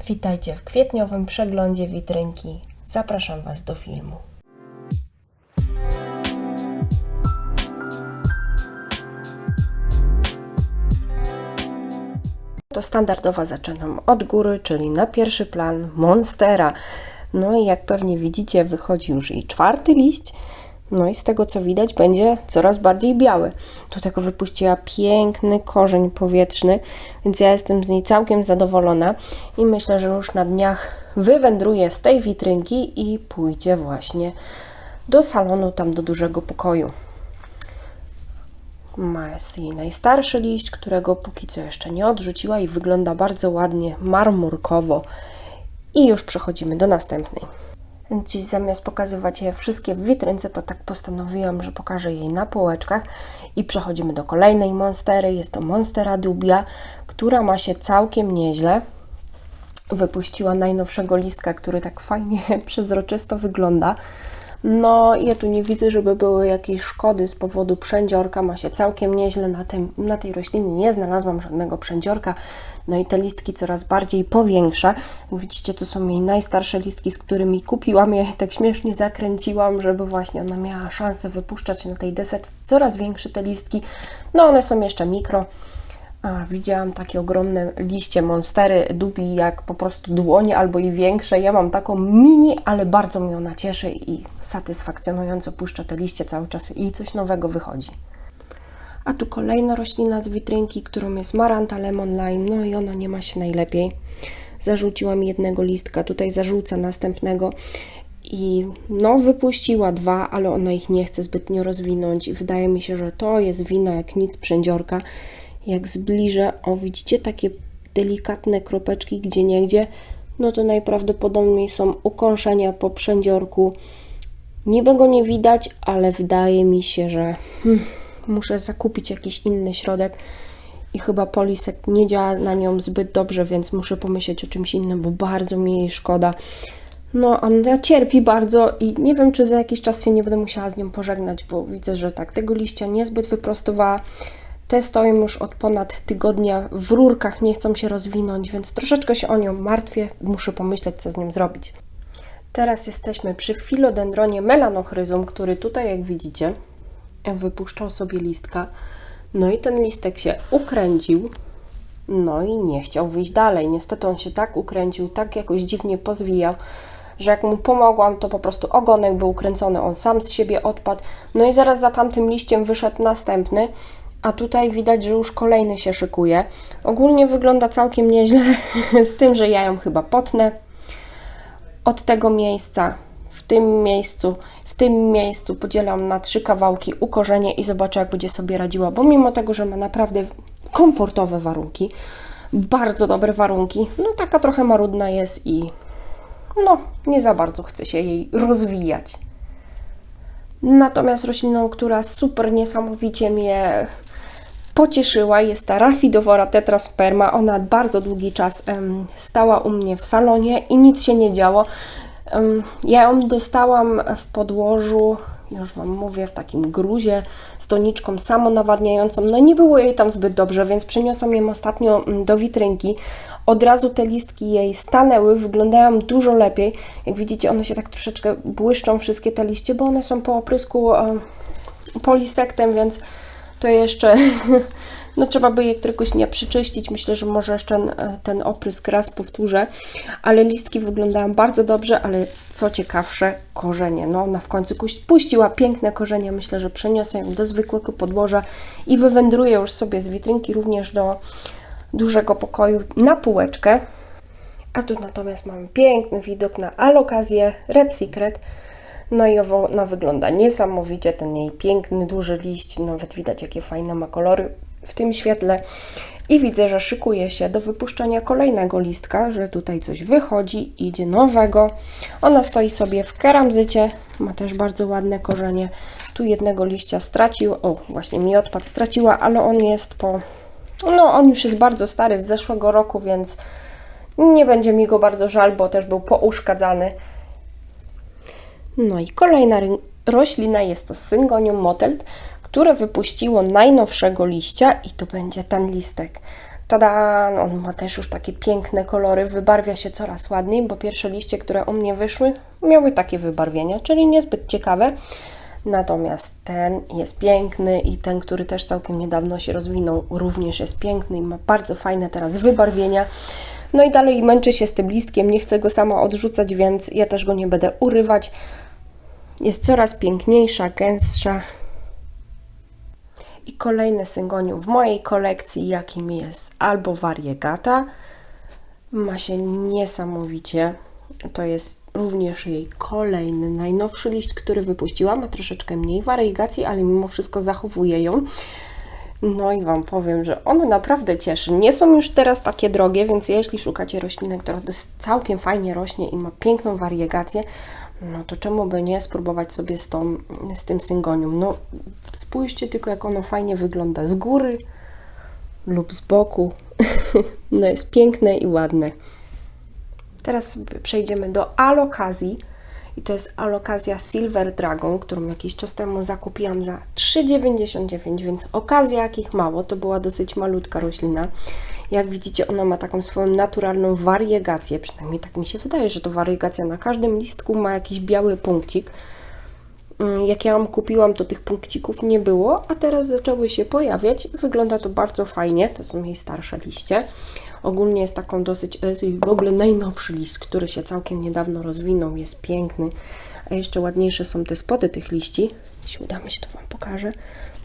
Witajcie w kwietniowym przeglądzie witrynki. Zapraszam Was do filmu. To standardowo zaczynam od góry, czyli na pierwszy plan Monstera. No i jak pewnie widzicie, wychodzi już jej czwarty liść. No i z tego co widać, będzie coraz bardziej biały. Do tego wypuściła piękny korzeń powietrzny, więc ja jestem z niej całkiem zadowolona i myślę, że już na dniach wywędruje z tej witrynki i pójdzie właśnie do salonu, tam do dużego pokoju. Ma jest jej najstarszy liść, którego póki co jeszcze nie odrzuciła i wygląda bardzo ładnie, marmurkowo. I już przechodzimy do następnej. Więc dziś zamiast pokazywać je wszystkie w witrynce, to tak postanowiłam, że pokażę jej na półeczkach i przechodzimy do kolejnej monstery. Jest to Monstera Dubia, która ma się całkiem nieźle. Wypuściła najnowszego listka, który tak fajnie przezroczysto wygląda. No, ja tu nie widzę, żeby były jakieś szkody z powodu przędziorka. Ma się całkiem nieźle na, tym, na tej roślinie. Nie znalazłam żadnego przędziorka. No i te listki coraz bardziej powiększa. Widzicie, to są jej najstarsze listki, z którymi kupiłam. Ja je tak śmiesznie zakręciłam, żeby właśnie ona miała szansę wypuszczać na tej deseczce coraz większe te listki. No, one są jeszcze mikro. A, widziałam takie ogromne liście monstery dubi, jak po prostu dłonie albo i większe. Ja mam taką mini, ale bardzo mnie ona cieszy i satysfakcjonująco puszcza te liście cały czas i coś nowego wychodzi. A tu kolejna roślina z witrynki, którą jest Maranta Lemon Lime, no i ona nie ma się najlepiej. Zarzuciłam jednego listka, tutaj zarzuca następnego i no wypuściła dwa, ale ona ich nie chce zbytnio rozwinąć i wydaje mi się, że to jest wina jak nic przędziorka. Jak zbliżę, o widzicie takie delikatne kropeczki gdzie niegdzie, no to najprawdopodobniej są ukąszenia po przędziorku. Niby go nie widać, ale wydaje mi się, że hmm, muszę zakupić jakiś inny środek i chyba Polisek nie działa na nią zbyt dobrze, więc muszę pomyśleć o czymś innym, bo bardzo mi jej szkoda. No, ona cierpi bardzo i nie wiem, czy za jakiś czas się nie będę musiała z nią pożegnać, bo widzę, że tak, tego liścia niezbyt wyprostowała. Te stoją już od ponad tygodnia w rurkach, nie chcą się rozwinąć, więc troszeczkę się o nią martwię. Muszę pomyśleć, co z nią zrobić. Teraz jesteśmy przy filodendronie melanochryzum, który tutaj, jak widzicie, wypuszczał sobie listka. No i ten listek się ukręcił. No i nie chciał wyjść dalej. Niestety on się tak ukręcił, tak jakoś dziwnie pozwijał, że jak mu pomogłam, to po prostu ogonek był ukręcony, on sam z siebie odpadł. No i zaraz za tamtym liściem wyszedł następny, a tutaj widać, że już kolejny się szykuje. Ogólnie wygląda całkiem nieźle, z tym, że ja ją chyba potnę. Od tego miejsca, w tym miejscu, w tym miejscu podzielam na trzy kawałki ukorzenie i zobaczę, jak będzie sobie radziła, bo mimo tego, że ma naprawdę komfortowe warunki, bardzo dobre warunki, no taka trochę marudna jest i no, nie za bardzo chce się jej rozwijać. Natomiast rośliną, która super niesamowicie mnie pocieszyła, jest ta Rafidowora tetrasperma. Ona bardzo długi czas stała u mnie w salonie i nic się nie działo. Ja ją dostałam w podłożu, już Wam mówię, w takim gruzie z toniczką samonawadniającą. No nie było jej tam zbyt dobrze, więc przeniosłam ją ostatnio mm, do witrynki. Od razu te listki jej stanęły, wyglądają dużo lepiej. Jak widzicie, one się tak troszeczkę błyszczą, wszystkie te liście, bo one są po oprysku polisektem, więc to jeszcze no trzeba by je któregoś dnia przyczyścić. Myślę, że może jeszcze ten, ten oprysk raz powtórzę, ale listki wyglądają bardzo dobrze, ale co ciekawsze, korzenie. No ona w końcu puściła piękne korzenie. Myślę, że przeniosę ją do zwykłego podłoża i wywędruję już sobie z witrynki również do dużego pokoju na półeczkę. A tu natomiast mamy piękny widok na alokazję Red Secret. No i ona wygląda niesamowicie, ten jej piękny, duży liść, nawet widać jakie fajne ma kolory w tym świetle. I widzę, że szykuje się do wypuszczenia kolejnego listka, że tutaj coś wychodzi, idzie nowego. Ona stoi sobie w keramzycie, ma też bardzo ładne korzenie. Tu jednego liścia straciła, o właśnie mi odpadł, straciła, ale on jest po, no on już jest bardzo stary, z zeszłego roku, więc nie będzie mi go bardzo żal, bo też był pouszkadzany. No i kolejna roślina jest to Syngonium motelt, które wypuściło najnowszego liścia i to będzie ten listek. Tada! On ma też już takie piękne kolory, wybarwia się coraz ładniej, bo pierwsze liście, które u mnie wyszły, miały takie wybarwienia, czyli niezbyt ciekawe. Natomiast ten jest piękny i ten, który też całkiem niedawno się rozwinął, również jest piękny i ma bardzo fajne teraz wybarwienia. No i dalej męczę się z tym listkiem, nie chcę go sama odrzucać, więc ja też go nie będę urywać. Jest coraz piękniejsza, gęstsza. I kolejny syngonium w mojej kolekcji, jakim jest albo variegata. Ma się niesamowicie. To jest również jej kolejny, najnowszy liść, który wypuściła. Ma troszeczkę mniej wariegacji, ale mimo wszystko zachowuje ją. No i Wam powiem, że one naprawdę cieszy. Nie są już teraz takie drogie, więc jeśli szukacie rośliny, która całkiem fajnie rośnie i ma piękną wariegację, no to czemu by nie spróbować sobie z, tą, z tym syngonium? No spójrzcie tylko, jak ono fajnie wygląda z góry lub z boku. no jest piękne i ładne. Teraz przejdziemy do alokazji. I to jest alokazja Silver Dragon, którą jakiś czas temu zakupiłam za 3,99, więc okazja jakich mało. To była dosyć malutka roślina. Jak widzicie, ona ma taką swoją naturalną wariegację, przynajmniej tak mi się wydaje, że to wariegacja na każdym listku ma jakiś biały punkcik. Mm, jak ja ją kupiłam, to tych punkcików nie było, a teraz zaczęły się pojawiać. Wygląda to bardzo fajnie, to są jej starsze liście. Ogólnie jest taką dosyć, w ogóle najnowszy list, który się całkiem niedawno rozwinął, jest piękny. A jeszcze ładniejsze są te spody tych liści. Jeśli uda mi się, to Wam pokażę.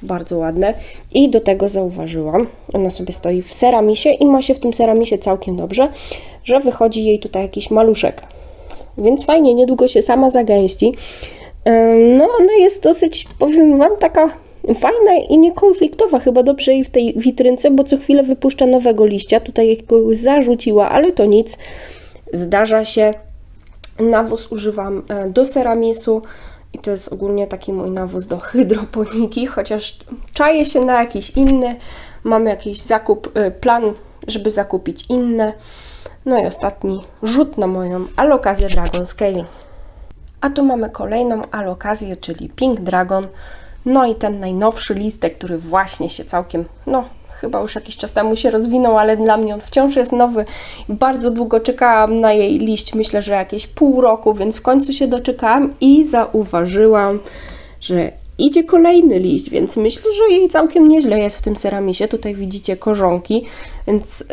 Bardzo ładne. I do tego zauważyłam, ona sobie stoi w ceramisie i ma się w tym ceramisie całkiem dobrze, że wychodzi jej tutaj jakiś maluszek. Więc fajnie, niedługo się sama zagęści. No, ona jest dosyć, powiem Wam, taka fajna i niekonfliktowa. Chyba dobrze jej w tej witrynce, bo co chwilę wypuszcza nowego liścia. Tutaj jakiegoś zarzuciła, ale to nic. Zdarza się. Nawóz używam e, do ceramisu i to jest ogólnie taki mój nawóz do hydroponiki, chociaż czaję się na jakiś inny. Mam jakiś zakup, e, plan, żeby zakupić inne. No i ostatni rzut na moją alokazję Dragon Scale. A tu mamy kolejną alokazję, czyli Pink Dragon. No i ten najnowszy listek, który właśnie się całkiem, no chyba już jakiś czas temu się rozwinął, ale dla mnie on wciąż jest nowy. Bardzo długo czekałam na jej liść, myślę, że jakieś pół roku, więc w końcu się doczekałam i zauważyłam, że idzie kolejny liść, więc myślę, że jej całkiem nieźle jest w tym ceramisie. Tutaj widzicie korzonki, więc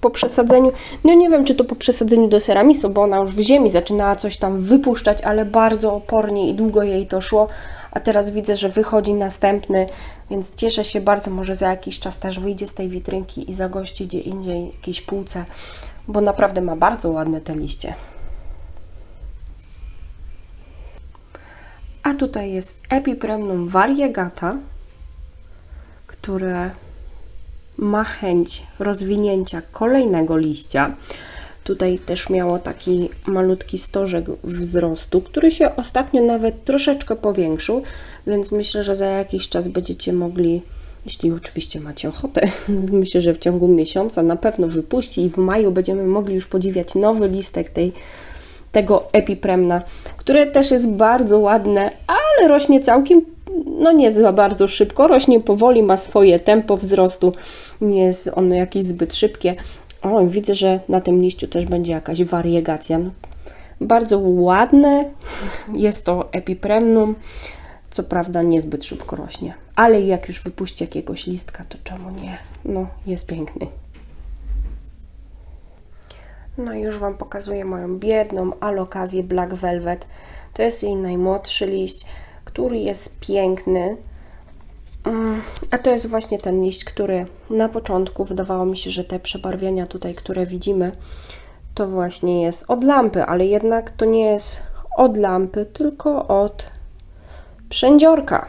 po przesadzeniu, no nie wiem, czy to po przesadzeniu do ceramisu, bo ona już w ziemi zaczynała coś tam wypuszczać, ale bardzo opornie i długo jej to szło, a teraz widzę, że wychodzi następny, więc cieszę się bardzo, może za jakiś czas też wyjdzie z tej witrynki i zagości gdzie indziej jakiejś półce, bo naprawdę ma bardzo ładne te liście. A tutaj jest Epipremnum variegata, które ma chęć rozwinięcia kolejnego liścia. Tutaj też miało taki malutki stożek wzrostu, który się ostatnio nawet troszeczkę powiększył, więc myślę, że za jakiś czas będziecie mogli, jeśli oczywiście macie ochotę, myślę, że w ciągu miesiąca na pewno wypuści i w maju będziemy mogli już podziwiać nowy listek tej, tego epipremna, które też jest bardzo ładne, ale rośnie całkiem, no nie za bardzo szybko, rośnie powoli, ma swoje tempo wzrostu, nie jest ono jakieś zbyt szybkie, o, widzę, że na tym liściu też będzie jakaś wariegacja. No, bardzo ładne. Jest to epipremnum. Co prawda niezbyt szybko rośnie, ale jak już wypuści jakiegoś listka, to czemu nie? No, jest piękny. No i już Wam pokazuję moją biedną alokazję Black Velvet. To jest jej najmłodszy liść, który jest piękny. Mm, a to jest właśnie ten liść, który na początku wydawało mi się, że te przebarwienia tutaj, które widzimy, to właśnie jest od lampy, ale jednak to nie jest od lampy, tylko od przędziorka.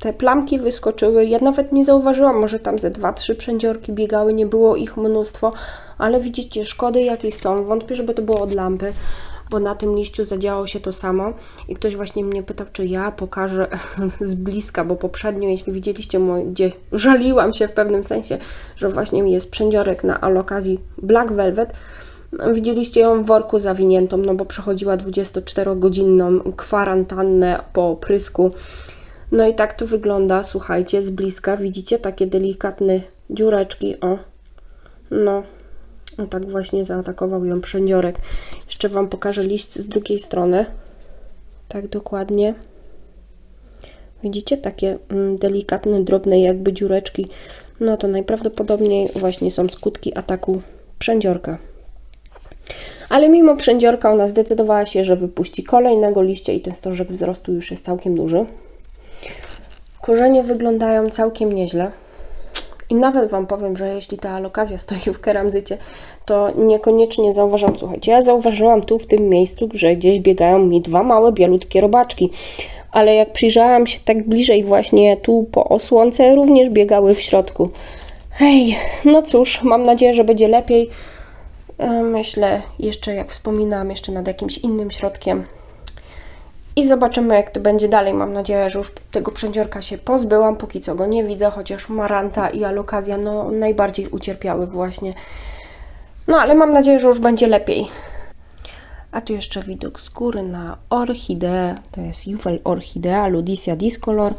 Te plamki wyskoczyły, ja nawet nie zauważyłam, może tam ze dwa, trzy przędziorki biegały, nie było ich mnóstwo, ale widzicie, szkody jakieś są, wątpię, żeby to było od lampy, bo na tym liściu zadziało się to samo i ktoś właśnie mnie pytał, czy ja pokażę z bliska, bo poprzednio, jeśli widzieliście, gdzie żaliłam się w pewnym sensie, że właśnie jest przędziorek na alokazji Black Velvet, Widzieliście ją w worku zawiniętą, no bo przechodziła 24-godzinną kwarantannę po prysku. No i tak to wygląda, słuchajcie, z bliska. Widzicie takie delikatne dziureczki, o, No, no tak właśnie zaatakował ją przędziorek. Jeszcze Wam pokażę liść z drugiej strony. Tak dokładnie. Widzicie takie mm, delikatne, drobne jakby dziureczki. No to najprawdopodobniej właśnie są skutki ataku przędziorka. Ale mimo przędziorka ona zdecydowała się, że wypuści kolejnego liścia i ten stożek wzrostu już jest całkiem duży. Korzenie wyglądają całkiem nieźle. I nawet Wam powiem, że jeśli ta alokazja stoi w keramzycie, to niekoniecznie zauważam, słuchajcie, ja zauważyłam tu w tym miejscu, że gdzieś biegają mi dwa małe, bielutkie robaczki. Ale jak przyjrzałam się tak bliżej właśnie tu po osłonce, również biegały w środku. Hej, no cóż, mam nadzieję, że będzie lepiej. E, Myślę jeszcze, jak wspominałam, jeszcze nad jakimś innym środkiem. I zobaczymy, jak to będzie dalej. Mam nadzieję, że już tego przędziorka się pozbyłam. Póki co go nie widzę, chociaż Maranta i Alokazja no, najbardziej ucierpiały właśnie. No, ale mam nadzieję, że już będzie lepiej. A tu jeszcze widok z góry na orchideę. To jest Jufel Orchidea Ludicia Discolor.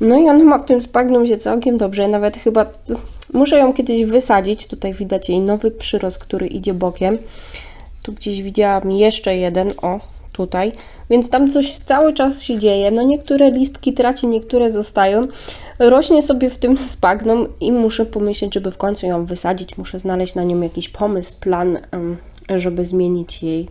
No i ona ma w tym spagnum się całkiem dobrze. Nawet chyba muszę ją kiedyś wysadzić. Tutaj widać jej nowy przyrost, który idzie bokiem. Tu gdzieś widziałam jeszcze jeden. O, tutaj. Więc tam coś cały czas się dzieje. No niektóre listki traci, niektóre zostają. Rośnie sobie w tym spagnum i muszę pomyśleć, żeby w końcu ją wysadzić. Muszę znaleźć na nią jakiś pomysł, plan, żeby zmienić jej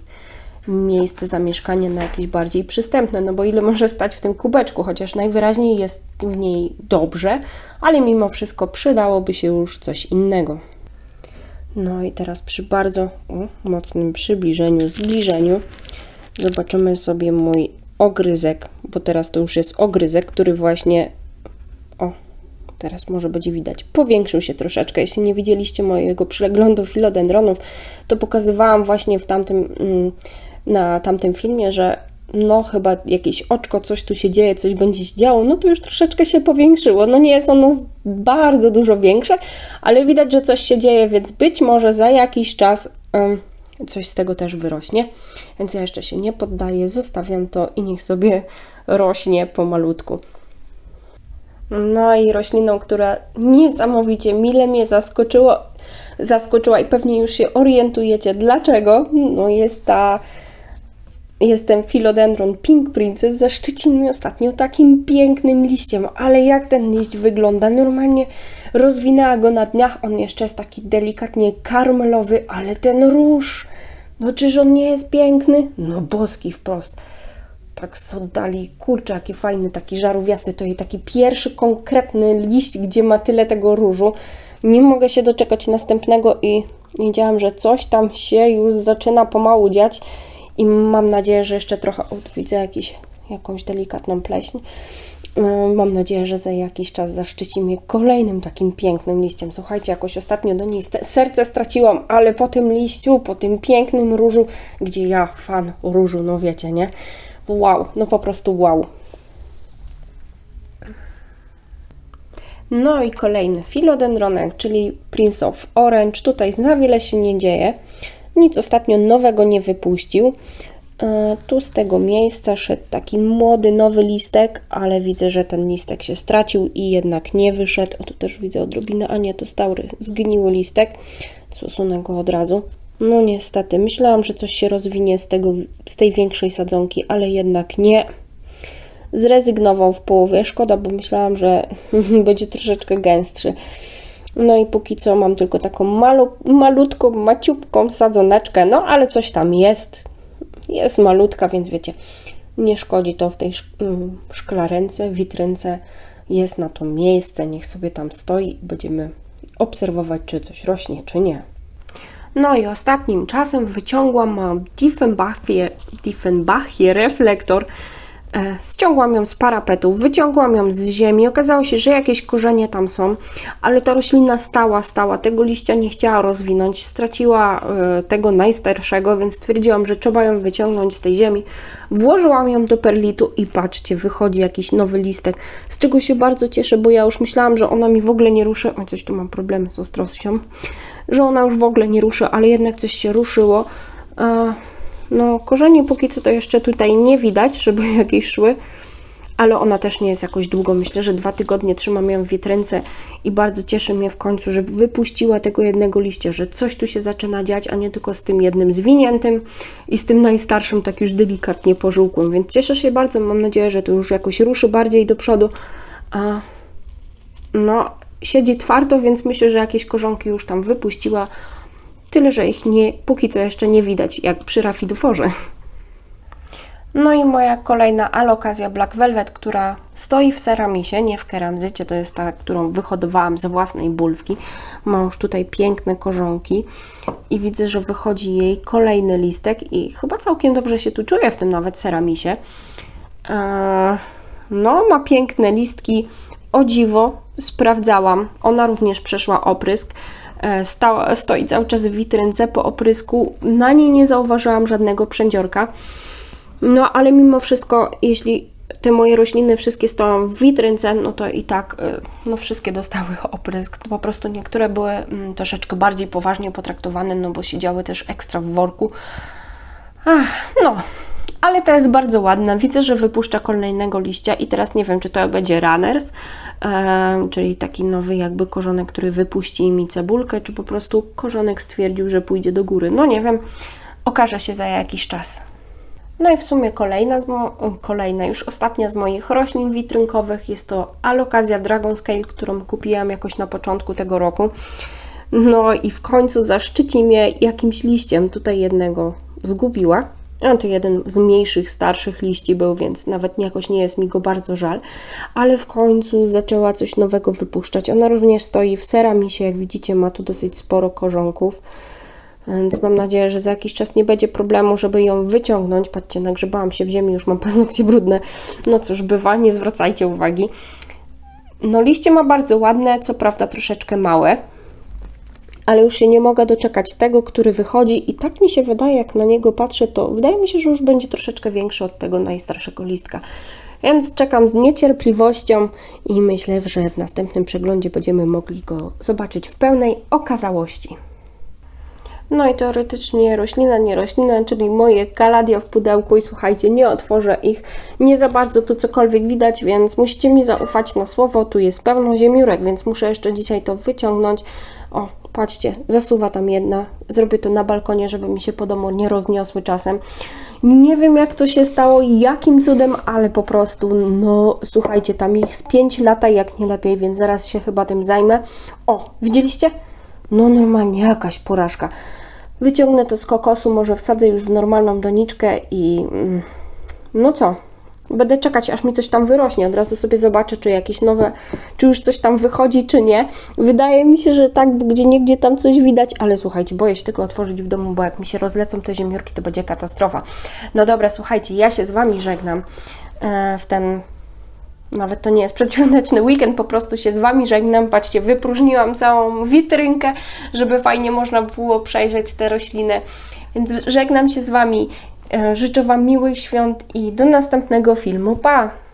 miejsce zamieszkania na jakieś bardziej przystępne, no bo ile może stać w tym kubeczku, chociaż najwyraźniej jest w niej dobrze, ale mimo wszystko przydałoby się już coś innego. No i teraz przy bardzo o, mocnym przybliżeniu, zbliżeniu zobaczymy sobie mój ogryzek, bo teraz to już jest ogryzek, który właśnie o, teraz może będzie widać, powiększył się troszeczkę. Jeśli nie widzieliście mojego przeglądu filodendronów, to pokazywałam właśnie w tamtym, mm, na tamtym filmie, że no chyba jakieś oczko, coś tu się dzieje, coś będzie się działo, no to już troszeczkę się powiększyło. No nie jest ono bardzo dużo większe, ale widać, że coś się dzieje, więc być może za jakiś czas em, coś z tego też wyrośnie. Więc ja jeszcze się nie poddaję, zostawiam to i niech sobie rośnie pomalutku. No i rośliną, która niesamowicie mile mnie zaskoczyło, zaskoczyła i pewnie już się orientujecie dlaczego, no jest ta jest ten philodendron Pink Princess, zaszczycił mnie ostatnio takim pięknym liściem, ale jak ten liść wygląda, normalnie rozwinęła go na dniach, on jeszcze jest taki delikatnie karmelowy, ale ten róż, no czyż on nie jest piękny? No boski wprost. Tak z oddali, kurczę, jaki fajny, taki żarówiasty, to jej taki pierwszy konkretny liść, gdzie ma tyle tego różu. Nie mogę się doczekać następnego i wiedziałam, że coś tam się już zaczyna pomału dziać i mam nadzieję, że jeszcze trochę, o, tu widzę jakiś, jakąś delikatną pleśń. Yy, Mam nadzieję, że za jakiś czas zaszczyci mnie kolejnym takim pięknym liściem. Słuchajcie, jakoś ostatnio do niej serce straciłam, ale po tym liściu, po tym pięknym różu, gdzie ja fan różu, no wiecie, nie? Wow, no po prostu wow. No i kolejny filodendronek, czyli Prince of Orange. Tutaj za wiele się nie dzieje. Nic ostatnio nowego nie wypuścił. E, Tu z tego miejsca szedł taki młody, nowy listek, ale widzę, że ten listek się stracił i jednak nie wyszedł. O, tu też widzę odrobinę, a nie, to staury, zgniły listek. Usunę go od razu. No niestety, myślałam, że coś się rozwinie z, tego, z tej większej sadzonki, ale jednak nie zrezygnował w połowie. Szkoda, bo myślałam, że będzie troszeczkę gęstszy. No i póki co mam tylko taką malu, malutką, maciupką sadzoneczkę, no ale coś tam jest. Jest malutka, więc wiecie, nie szkodzi to w tej mm, szklarence, witrynce. Jest na to miejsce, niech sobie tam stoi będziemy obserwować, czy coś rośnie, czy nie. No i ostatnim czasem wyciągłam mam Diefenbachie, Diefenbachie reflektor. E, Ściągłam ją z parapetu, wyciągłam ją z ziemi. Okazało się, że jakieś korzenie tam są, ale ta roślina stała, stała. Tego liścia nie chciała rozwinąć. Straciła e, tego najstarszego, więc stwierdziłam, że trzeba ją wyciągnąć z tej ziemi. Włożyłam ją do perlitu i patrzcie, wychodzi jakiś nowy listek, z czego się bardzo cieszę, bo ja już myślałam, że ona mi w ogóle nie ruszy. O, coś tu mam problemy z ostrością że ona już w ogóle nie ruszy, ale jednak coś się ruszyło. E, No, korzenie póki co to jeszcze tutaj nie widać, żeby jakieś szły, ale ona też nie jest jakoś długo. Myślę, że dwa tygodnie trzymam ją w witrynce i bardzo cieszy mnie w końcu, że wypuściła tego jednego liścia, że coś tu się zaczyna dziać, a nie tylko z tym jednym zwiniętym i z tym najstarszym tak już delikatnie pożółkłym. Więc cieszę się bardzo, mam nadzieję, że to już jakoś ruszy bardziej do przodu. A no, siedzi twardo, więc myślę, że jakieś korzonki już tam wypuściła. Tyle, że ich nie, póki co jeszcze nie widać, jak przy rafidoforze. No i moja kolejna alokazja Black Velvet, która stoi w ceramisie, nie w keramzycie, to jest ta, którą wyhodowałam ze własnej bulwki. Ma już tutaj piękne korzonki i widzę, że wychodzi jej kolejny listek i chyba całkiem dobrze się tu czuje w tym nawet ceramisie. Eee, no, ma piękne listki. O dziwo, sprawdzałam. Ona również przeszła oprysk. E, Stała, stoi cały czas w witrynce po oprysku. Na niej nie zauważyłam żadnego przędziorka. No, ale mimo wszystko, jeśli te moje rośliny wszystkie stoją w witrynce, no to i tak, y, no wszystkie dostały oprysk. Po prostu niektóre były mm, troszeczkę bardziej poważnie potraktowane, no bo siedziały też ekstra w worku. Ach, no, ale to jest bardzo ładne. Widzę, że wypuszcza kolejnego liścia i teraz nie wiem, czy to będzie runners, e, czyli taki nowy jakby korzonek, który wypuści mi cebulkę, czy po prostu korzonek stwierdził, że pójdzie do góry. No nie wiem, okaże się za jakiś czas. No i w sumie kolejna, kolejna, już ostatnia z moich roślin witrynkowych jest to alokazja Dragon Scale, którą kupiłam jakoś na początku tego roku. No i w końcu zaszczyci mnie jakimś liściem. Tutaj jednego zgubiła. No to jeden z mniejszych, starszych liści był, więc nawet jakoś nie jest mi go bardzo żal. Ale w końcu zaczęła coś nowego wypuszczać. Ona również stoi w ceramisie, jak widzicie ma tu dosyć sporo korzonków. Więc mam nadzieję, że za jakiś czas nie będzie problemu, żeby ją wyciągnąć. Patrzcie, nagrzebałam się w ziemi, już mam paznokcie brudne. No cóż, bywa, nie zwracajcie uwagi. No liście ma bardzo ładne, co prawda troszeczkę małe, ale już się nie mogę doczekać tego, który wychodzi i tak mi się wydaje, jak na niego patrzę, to wydaje mi się, że już będzie troszeczkę większy od tego najstarszego listka. Więc czekam z niecierpliwością i myślę, że w następnym przeglądzie będziemy mogli go zobaczyć w pełnej okazałości. No i teoretycznie roślina, nie roślina, czyli moje kaladia w pudełku i słuchajcie, nie otworzę ich, nie za bardzo tu cokolwiek widać, więc musicie mi zaufać na słowo, tu jest pełno ziemiórek, więc muszę jeszcze dzisiaj to wyciągnąć. O, patrzcie, zasuwa tam jedna, zrobię to na balkonie, żeby mi się po domu nie rozniosły czasem. Nie wiem jak to się stało, jakim cudem, ale po prostu, no słuchajcie, tam ich z 5 lata jak nie lepiej, więc zaraz się chyba tym zajmę. O, widzieliście? No normalnie jakaś porażka. Wyciągnę to z kokosu, może wsadzę już w normalną doniczkę i mm, no co? Będę czekać, aż mi coś tam wyrośnie. Od razu sobie zobaczę, czy jakieś nowe, czy już coś tam wychodzi, czy nie. Wydaje mi się, że tak, bo gdzie niegdzie tam coś widać, ale słuchajcie, boję się tego otworzyć w domu, bo jak mi się rozlecą te ziemiórki, to będzie katastrofa. No dobra, słuchajcie, ja się z Wami żegnam e, w ten nawet to nie jest przedświąteczny weekend, po prostu się z Wami żegnam. Patrzcie, wypróżniłam całą witrynkę, żeby fajnie można było przejrzeć te rośliny. Więc żegnam się z Wami. E, Życzę Wam miłych świąt i do następnego filmu. Pa!